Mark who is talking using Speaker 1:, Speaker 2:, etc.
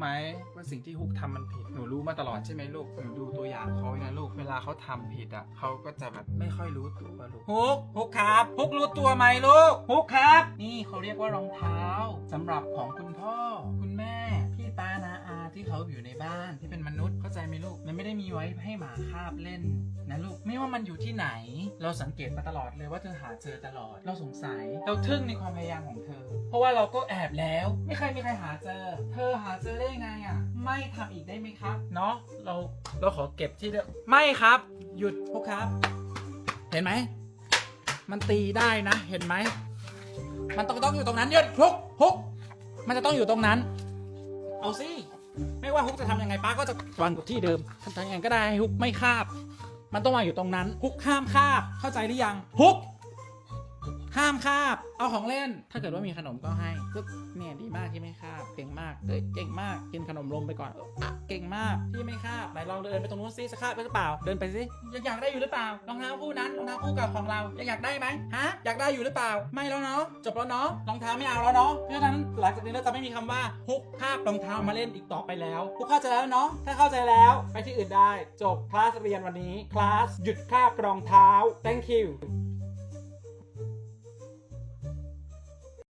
Speaker 1: ไหมว่าสิ่งที่ฮุกทำมันผิดหนูรู้มาตลอดใช่ไหมลูกหนูดูตัวอย่างเขาไว้นะลูกเวลาเขาทำผิดอะเขาก็จะแบบไม่ค่อยรู้ตัวลูกฮุกฮุกครับฮุกรู้ตัวไหมลูกฮุกครับ นี่เขาเรียกว่ารองเท้าสำหรับของคุณพ่อ คุณแม่พี่ป้านะ ที่เขาอยู่ในบ้านที่เป็นมนุษย์เข้าใจไหมลูก มันไม่ได้มีไว้ให้หมาคาบเล่นนะลูกไม่ว่ามันอยู่ที่ไหน เราสังเกตมาตลอดเลยว่าเธอหาเจอตลอด เราสงสัยเราทึ่งในความพยายามของเธอ เพราะว่าเราก็แอบแล้ว ไม่เคยมีใครหาเจอ เธอหาเจอได้ไงอะ ไม่ทำอีกได้ไหมครับเนาะเราเราขอเก็บที่เดิมไม่ครับ หยุดพวกครับ เห็นไหมมันตีได้นะ เห็นไหม มันต้องต้องอยู่ตรงนั้นหยุดฮุกฮุกมันจะต้องอยู่ตรงนั้น เอาสิ ไม่ว่าฮุกจะทำยังไงป้าก็จะวางกับที่เดิมทำยังไงก็ได้ให้ฮุกไม่คาบ มันต้องวางอยู่ตรงนั้นฮุกห้ามคาบเข้าใจหรือยังฮุก ห้ามคาบ เอาของเล่น ถ้าเกิดว่ามีขนมก็ให้ ก็เนี่ยดีมากที่ไม่คาบ เก่งมากเอ้ยเก่งมาก กินขนมลมไปก่อนเอออะเก่งมากที่ไม่คาบ ไหนลองเดินไปตรงนู้นซิจะคาบไปหรือเปล่า เดินไปสิยังอยากได้อยู่หรือเปล่า รองเท้าคู่นั้น รองเท้าคู่เก่าของเรายังอยากได้ไหมฮะ อยากได้อยู่หรือเปล่า ไม่แล้วเนาะ จบแล้วเนาะ รองเท้าไม่เอาแล้วเนาะ เพราะฉะนั้นหลังจากนี้เราจะไม่มีคำว่าฮุกคาบรองเท้ามาเล่นอีกต่อไปแล้วฮุกเข้าใจแล้วเนาะ ถ้าเข้าใจแล้วไปที่อื่นได้ จบคลาสเรียนวันนี้ คลาสหยุดคาบรองเท้า thank you